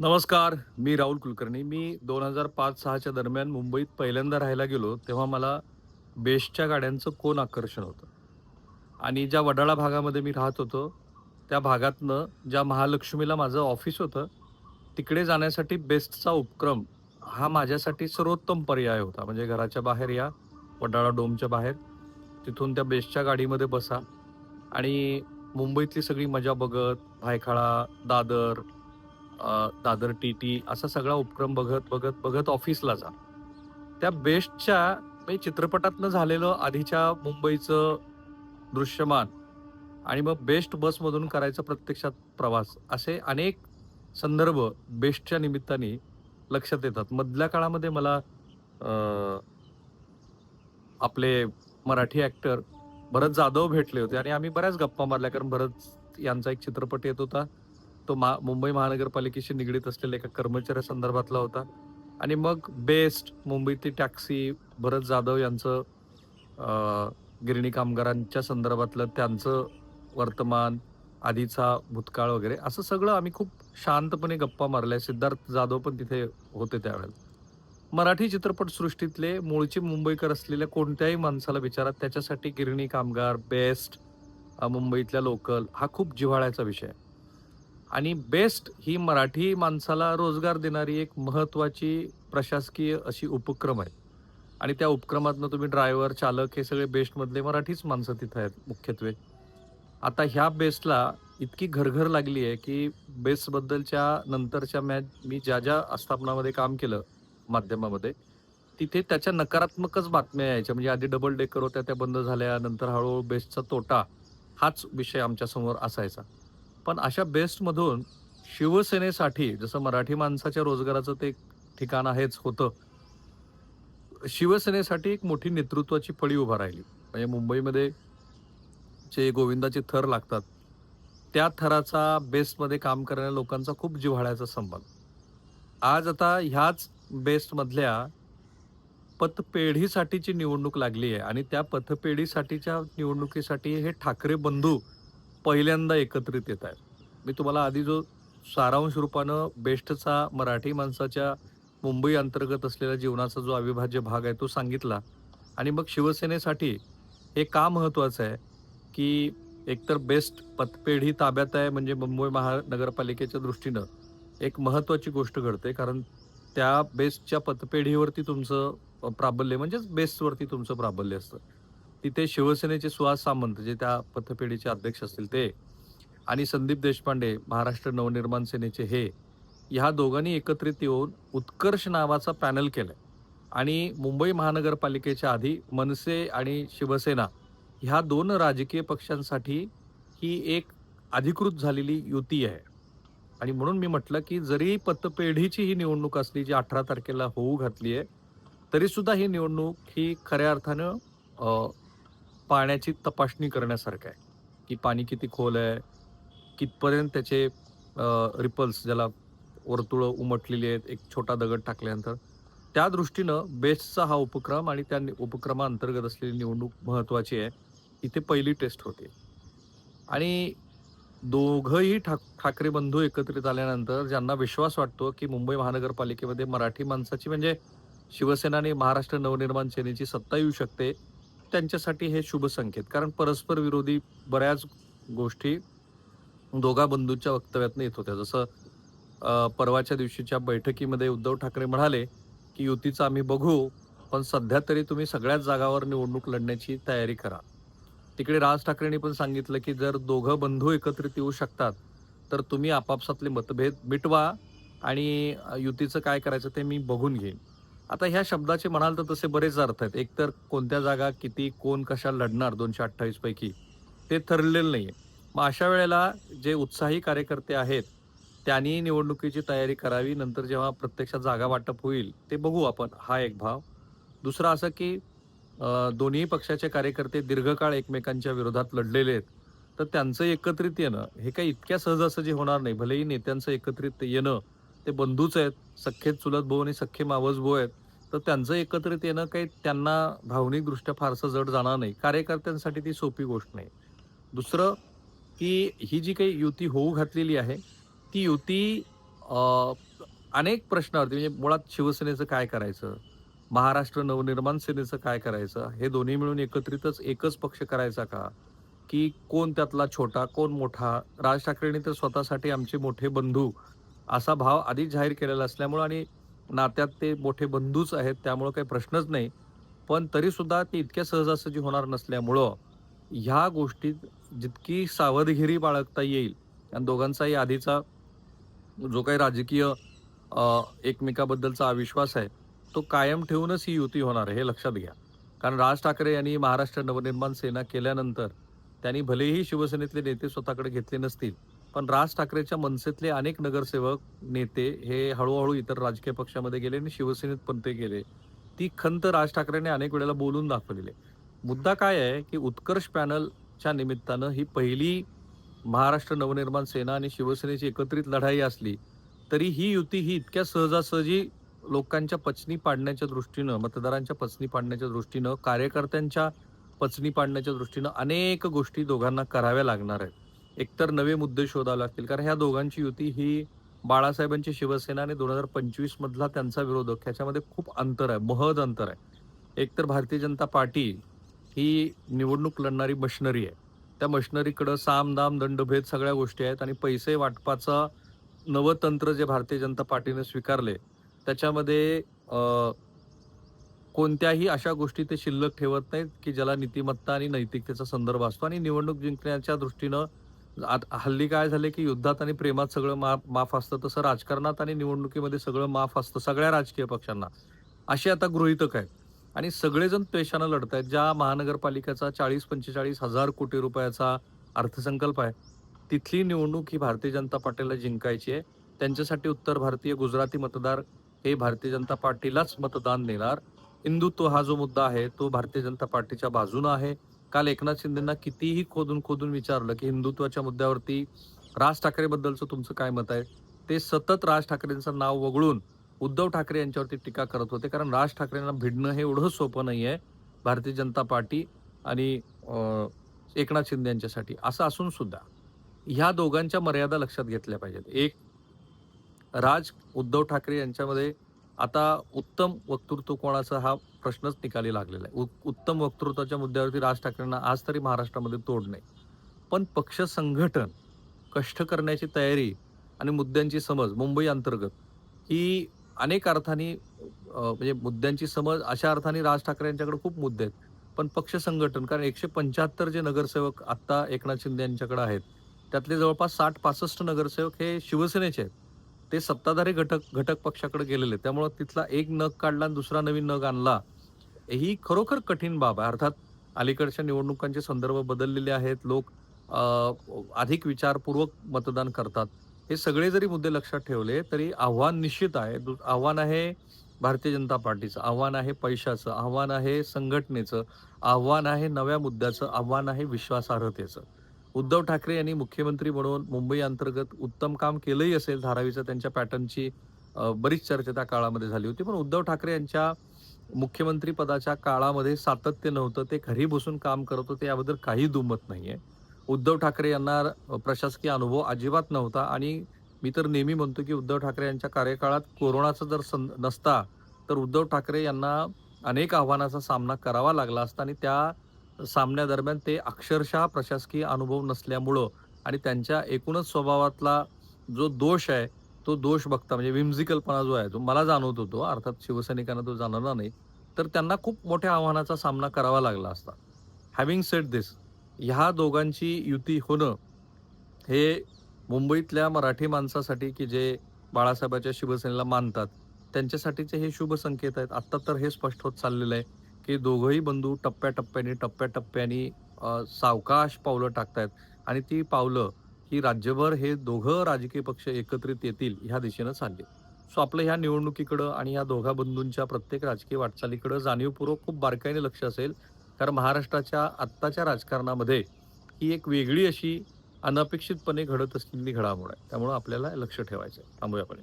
नमस्कार मी राहुल कुलकर्णी. मी दोन हजार पाच सहाच्या दरम्यान मुंबईत पहिल्यांदा राहायला गेलो तेव्हा मला बेस्टच्या गाड्यांचं कोण आकर्षण होतं? आणि ज्या वडाळा भागामध्ये मी राहत होतो त्या भागातनं ज्या महालक्ष्मीला माझं ऑफिस होतं तिकडे जाण्यासाठी बेस्टचा उपक्रम हा माझ्यासाठी सर्वोत्तम पर्याय होता. म्हणजे घराच्या बाहेर या वडाळा डोमच्या बाहेर. तिथून त्या बेस्टच्या गाडीमध्ये बसा. आणि मुंबईतली सगळी मजा बघत भायखळा दादर दादर टी टी असा सगळा उपक्रम बघत बघत बघत ऑफिसला जा. त्या बेस्टच्या म्हणजे चित्रपटातनं झालेलं आधीच्या मुंबईचं दृश्यमान आणि मग बेस्ट बसमधून करायचा प्रत्यक्षात प्रवास असे अनेक संदर्भ बेस्टच्या निमित्ताने लक्षात येतात. मधल्या काळामध्ये मला आपले मराठी ॲक्टर भरत जाधव भेटले होते आणि आम्ही बऱ्याच गप्पा मारल्या कारण भरत यांचा एक चित्रपट येत होता. तो मा मुंबई महानगरपालिकेशी निगडीत असलेल्या एका कर्मचाऱ्या संदर्भातला होता. आणि मग बेस्ट मुंबईतली टॅक्सी भरत जाधव यांचं गिरणी कामगारांच्या संदर्भातलं त्यांचं वर्तमान आधीचा भूतकाळ वगैरे असं सगळं आम्ही खूप शांतपणे गप्पा मारल्या. सिद्धार्थ जाधव पण तिथे होते त्यावेळेला. मराठी चित्रपटसृष्टीतले मूळचे मुंबईकर असलेल्या कोणत्याही माणसाला विचारात त्याच्यासाठी गिरणी कामगार बेस्ट मुंबईतल्या लोकल हा खूप जिव्हाळ्याचा विषय आहे. आणि बेस्ट ही मराठी माणसाला रोजगार देणारी एक महत्त्वाची प्रशासकीय अशी उपक्रम आहे. आणि त्या उपक्रमातनं तुम्ही ड्रायव्हर चालक हे सगळे बेस्टमधले मराठीच माणसं तिथं आहेत मुख्यत्वे. आता ह्या बेस्टला इतकी घरघर लागली आहे की बेस्टबद्दलच्या नंतरच्या मॅच मी ज्या ज्या आस्थापनामध्ये काम केलं माध्यमामध्ये तिथे त्याच्या नकारात्मकच बातम्या यायच्या. म्हणजे आधी डबल डेकर होत्या त्या बंद झाल्या नंतर हळूहळू बेस्टचा तोटा हाच विषय आमच्यासमोर असायचा. पण अशा बेस्टमधून शिवसेनेसाठी जसं मराठी माणसाच्या रोजगाराचं ते ठिकाण आहेच होतं शिवसेनेसाठी एक मोठी नेतृत्वाची फळी उभा राहिली. म्हणजे मुंबईमध्ये जे गोविंदाचे थर लागतात त्या थराचा बेस्टमध्ये काम करणाऱ्या लोकांचा खूप जिव्हाळ्याचा संबंध. आज आता ह्याच बेस्टमधल्या पतपेढीसाठीची निवडणूक लागली आहे आणि त्या पतपेढीसाठीच्या निवडणुकीसाठी हे ठाकरे बंधू पहिल्यांदा एकत्रित येत आहेत. मी तुम्हाला आधी जो सारांश रूपानं बेस्टचा मराठी माणसाच्या मुंबई अंतर्गत असलेल्या जीवनाचा जो अविभाज्य भाग आहे तो सांगितला. आणि मग शिवसेनेसाठी हे का महत्त्वाचं आहे की एकतर बेस्ट पतपेढी ताब्यात आहे म्हणजे मुंबई महानगरपालिकेच्या दृष्टीनं एक महत्त्वाची गोष्ट घडते. कारण त्या बेस्टच्या पतपेढीवरती तुमचं प्राबल्य म्हणजेच बेस्टवरती तुमचं प्राबल्य असतं. तिथे शिवसेनेचे सुहास सामंत जे त्या पथपेढीचे अध्यक्ष असतील ते आणि संदीप देशपांडे महाराष्ट्र नवनिर्माण सेनेचे हे ह्या दोघांनी एकत्रित येऊन उत्कर्ष नावाचा पॅनल केलाय. आणि मुंबई महानगरपालिकेच्या आधी मनसे आणि शिवसेना ह्या दोन राजकीय पक्षांसाठी ही एक अधिकृत झालेली युती आहे. आणि म्हणून मी म्हटलं की जरी पतपेढीची ही निवडणूक असली जी अठरा तारखेला होऊ घातली आहे तरीसुद्धा ही निवडणूक ही खऱ्या अर्थानं पाण्याची तपासणी करण्यासारखं आहे. की पाणी किती खोल आहे कितपर्यंत त्याचे रिपल्स ज्याला वर्तुळं उमटलेली आहेत एक छोटा दगड टाकल्यानंतर त्या दृष्टीनं बेस्टचा हा उपक्रम आणि त्या उपक्रमाअंतर्गत असलेली निवडणूक महत्त्वाची आहे. इथे पहिली टेस्ट होते. आणि दोघंही ठाक ठाकरे बंधू एकत्रित आल्यानंतर ज्यांना विश्वास वाटतो की मुंबई महानगरपालिकेमध्ये मराठी माणसाची म्हणजे शिवसेना आणि महाराष्ट्र नवनिर्माण सेनेची सत्ता येऊ शकते त्यांच्यासाठी हे शुभ संकेत. कारण परस्पर विरोधी बऱ्याच गोष्टी दोघा बंधूंच्या वक्तव्यातनं येत होत्या. जसं परवाच्या दिवशीच्या बैठकीमध्ये उद्धव ठाकरे म्हणाले की युतीचं आम्ही बघू पण सध्या तरी तुम्ही सगळ्याच जागावर निवडणूक लढण्याची तयारी करा. तिकडे राज ठाकरेंनी पण सांगितलं की जर दोघं बंधू एकत्रित येऊ शकतात तर तुम्ही आपापसातले मतभेद मिटवा आणि युतीचं काय करायचं ते मी बघून घेईन. आता ह्या शब्दाचे म्हणाल तर तसे बरेच अर्थ आहेत. एकतर कोणत्या जागा किती कोण कशा लढणार दोनशे अठ्ठावीस पैकी ते ठरलेलं नाही आहे मग अशा वेळेला जे उत्साही कार्यकर्ते आहेत त्यांनी निवडणुकीची तयारी करावी नंतर जेव्हा प्रत्यक्षात जागा वाटप होईल ते बघू आपण. हा एक भाव. दुसरा असं की दोन्ही पक्षाचे कार्यकर्ते दीर्घकाळ एकमेकांच्या विरोधात लढलेले आहेत तर त्यांचं एकत्रित येणं हे काही इतक्या सहजासहजी होणार नाही. भलेही नेत्यांचं एकत्रित येणं ते बंधूच आहेत. सख्खेत चुलत भाऊ आणि सख्खे मावस भाऊ आहेत. तर त्यांचं एकत्रित येणं काही त्यांना भावनिकदृष्ट्या फारसं जड जाणार नाही. कार्यकर्त्यांसाठी ती सोपी गोष्ट नाही. दुसरं की ही जी काही युती होऊ घातलेली आहे ती युती अनेक प्रश्नावरती म्हणजे मुळात शिवसेनेचं काय करायचं? महाराष्ट्र नवनिर्माण सेनेचं काय करायचं? हे दोन्ही मिळून एकत्रितच एकच पक्ष करायचा का? की कोण त्यातला छोटा कोण मोठा? राज ठाकरेंनी तर स्वतःसाठी आमचे मोठे बंधू असा भाव आधीच जाहीर केलेला असल्यामुळं आणि नात्यात ते मोठे बंधूच आहेत त्यामुळं काही प्रश्नच नाही. पण तरीसुद्धा ते इतक्या सहजासहजी होणार नसल्यामुळं ह्या गोष्टीत जितकी सावधगिरी बाळगता येईल आणि दोघांचाही आधीचा जो काही राजकीय एकमेकाबद्दलचा अविश्वास आहे तो कायम ठेवूनच ही युती होणार हे लक्षात घ्या. कारण राज ठाकरे यांनी महाराष्ट्र नवनिर्माण सेना केल्यानंतर त्यांनी भलेही शिवसेनेतले नेते स्वतःकडे घेतले नसतील पण राज ठाकरेच्या मनसेतले अनेक नगरसेवक नेते हे हळूहळू इतर राजकीय पक्षामध्ये गेले आणि शिवसेनेत पण ते गेले. ती खंत राज ठाकरेने अनेक वेळेला बोलून दाखवलेली आहे. मुद्दा काय आहे की उत्कर्ष पॅनलच्या निमित्तानं ही पहिली महाराष्ट्र नवनिर्माण सेना आणि शिवसेनेची एकत्रित लढाई असली तरी ही युती ही इतक्या सहजासहजी लोकांच्या पचनी पाडण्याच्या दृष्टीनं मतदारांच्या पचनी पाडण्याच्या दृष्टीनं कार्यकर्त्यांच्या पचनी पाडण्याच्या दृष्टीनं अनेक गोष्टी दोघांना कराव्या लागणार आहेत. एकतर नवे मुद्दे शोधावे लागतील. कारण ह्या दोघांची युती ही बाळासाहेबांची शिवसेना आणि दोन हजार पंचवीस मधला त्यांचा विरोधक. ह्याच्यामध्ये खूप अंतर आहे महद अंतर आहे. एकतर भारतीय जनता पार्टी ही निवडणूक लढणारी मशिनरी आहे. त्या मशिनरीकडं साम दाम दंडभेद सगळ्या गोष्टी आहेत आणि पैसे वाटपाचं नवं तंत्र जे भारतीय जनता पार्टीने स्वीकारले त्याच्यामध्ये कोणत्याही अशा गोष्टी ते शिल्लक ठेवत नाहीत की ज्याला नीतिमत्ता आणि नैतिकतेचा संदर्भ असतो. आणि निवडणूक जिंकण्याच्या दृष्टीनं म्हणजे हल्ली काय झाले की युद्धात आणि प्रेमात सगळं माफ माफ असतं तसं राजकारणात आणि निवडणुकीमध्ये सगळं माफ असतं सगळ्या राजकीय पक्षांना. अशी आता गृहितक आहेत. आणि सगळेजण पेशानं लढत आहेत. ज्या महानगरपालिकेचा चाळीस पंचेचाळीस हजार कोटी रुपयाचा अर्थसंकल्प आहे तिथली निवडणूक ही भारतीय जनता पार्टीला जिंकायची आहे. त्यांच्यासाठी उत्तर भारतीय गुजराती मतदार हे भारतीय जनता पार्टीलाच मतदान देणार. हिंदुत्व हा जो मुद्दा आहे तो भारतीय जनता पार्टीच्या बाजूनं आहे. काल एकनाथ शिंदेना कितीही खोदून खोदून विचारलं की हिंदुत्वाच्या मुद्द्यावरती राज ठाकरेबद्दलचं तुमचं काय मत आहे? ते सतत राज ठाकरेंचं नाव वगळून उद्धव ठाकरे यांच्यावरती टीका करत होते. कारण राज ठाकरेंना भिडणं हे एवढं सोपं नाही आहे भारतीय जनता पार्टी आणि एकनाथ शिंदे यांच्यासाठी असं असून सुद्धा ह्या दोघांच्या मर्यादा लक्षात घेतल्या पाहिजेत. एक राज उद्धव ठाकरे यांच्यामध्ये आता उत्तम वक्तृत्व कोणाचा हा प्रश्नच निकाली लागलेला आहे. उत्तम वक्तृत्वाच्या मुद्द्यावरती राज ठाकरेंना आज तरी महाराष्ट्रामध्ये तोड नाही. पण पक्ष संघटन कष्ट करण्याची तयारी आणि मुद्द्यांची समज मुंबई अंतर्गत ही अनेक अर्थाने म्हणजे मुद्द्यांची समज अशा अर्थाने राज ठाकरे यांच्याकडे खूप मुद्दे आहेत. पण पक्ष संघटन कारण एकशे पंच्याहत्तर जे नगरसेवक आत्ता एकनाथ शिंदे यांच्याकडे आहेत त्यातले जवळपास साठ पासष्ट नगरसेवक हे शिवसेनेचे आहेत. ते सत्ताधारी घटक घटक पक्षाकडे गेलेले आहेत. त्यामुळं तिथला एक नग काढला आणि दुसरा नवीन नग आणला. ही खरोखर कठीण बाब आहे. अर्थात अलीकडच्या निवडणुकांचे संदर्भ बदललेले आहेत. लोक अधिक विचारपूर्वक मतदान करतात. हे सगळे जरी मुद्दे लक्षात ठेवले तरी आव्हान निश्चित आहे. दु- आव्हान आहे भारतीय जनता पार्टीचं आव्हान आहे पैशाचं आव्हान आहे संघटनेचं आव्हान आहे नव्या मुद्द्याचं आव्हान आहे विश्वासार्हतेचं. उद्धव ठाकरे यांनी मुख्यमंत्री म्हणून मुंबई अंतर्गत उत्तम काम केलंही असेल धारावीचं त्यांच्या पॅटर्नची बरीच चर्चा त्या काळामध्ये झाली होती. पण उद्धव ठाकरे यांच्या मुख्यमंत्री पदाच्या काळामध्ये सातत्य नव्हतं. ते घरी बसून काम करत होते याबद्दल काही दुमत आहे उद्धव ठाकरे यांना प्रशासकीय अनुभव अजिबात नव्हता. आणि मी तर नेहमी म्हणतो की उद्धव ठाकरे यांच्या कार्यकाळात कोरोनाचा जर सं नसता तर उद्धव ठाकरे यांना अनेक आव्हानाचा सामना करावा लागला असता आणि त्या सामन्यादरम्यान ते अक्षरशः प्रशासकीय अनुभव नसल्यामुळं आणि त्यांच्या एकूणच स्वभावातला जो दोष आहे तो दोष बघता म्हणजे विम्झिकलपणा जो आहे तो मला जाणवत होतो. अर्थात शिवसैनिकांना तो जाणवला नाही. तर त्यांना खूप मोठ्या आव्हानाचा सामना करावा लागला असता. हॅव्हिंग सेट दिस ह्या दोघांची युती होणं हे मुंबईतल्या मराठी माणसासाठी की जे बाळासाहेबाच्या शिवसेनेला मानतात त्यांच्यासाठीचे हे शुभ संकेत आहेत. आत्ता तर हे स्पष्ट होत चाललेलं आहे. की दोघंही बंधू टप्प्याटप्प्याने टप्प्याटप्प्याने सावकाश पावलं टाकतायत. आणि ती पावलं ही राज्यभर हे दोघं राजकीय पक्ष एकत्रित येतील ह्या दिशेनं चालले. सो आपलं ह्या निवडणुकीकडं आणि ह्या दोघा बंधूंच्या प्रत्येक राजकीय वाटचालीकडं जाणीवपूर्वक खूप बारकाईने लक्ष असेल. कारण महाराष्ट्राच्या आत्ताच्या राजकारणामध्ये ही एक वेगळी अशी अनपेक्षितपणे घडत असलेली घडामोड आहे. त्यामुळं आपल्याला लक्ष ठेवायचं आहे थांबूयापणे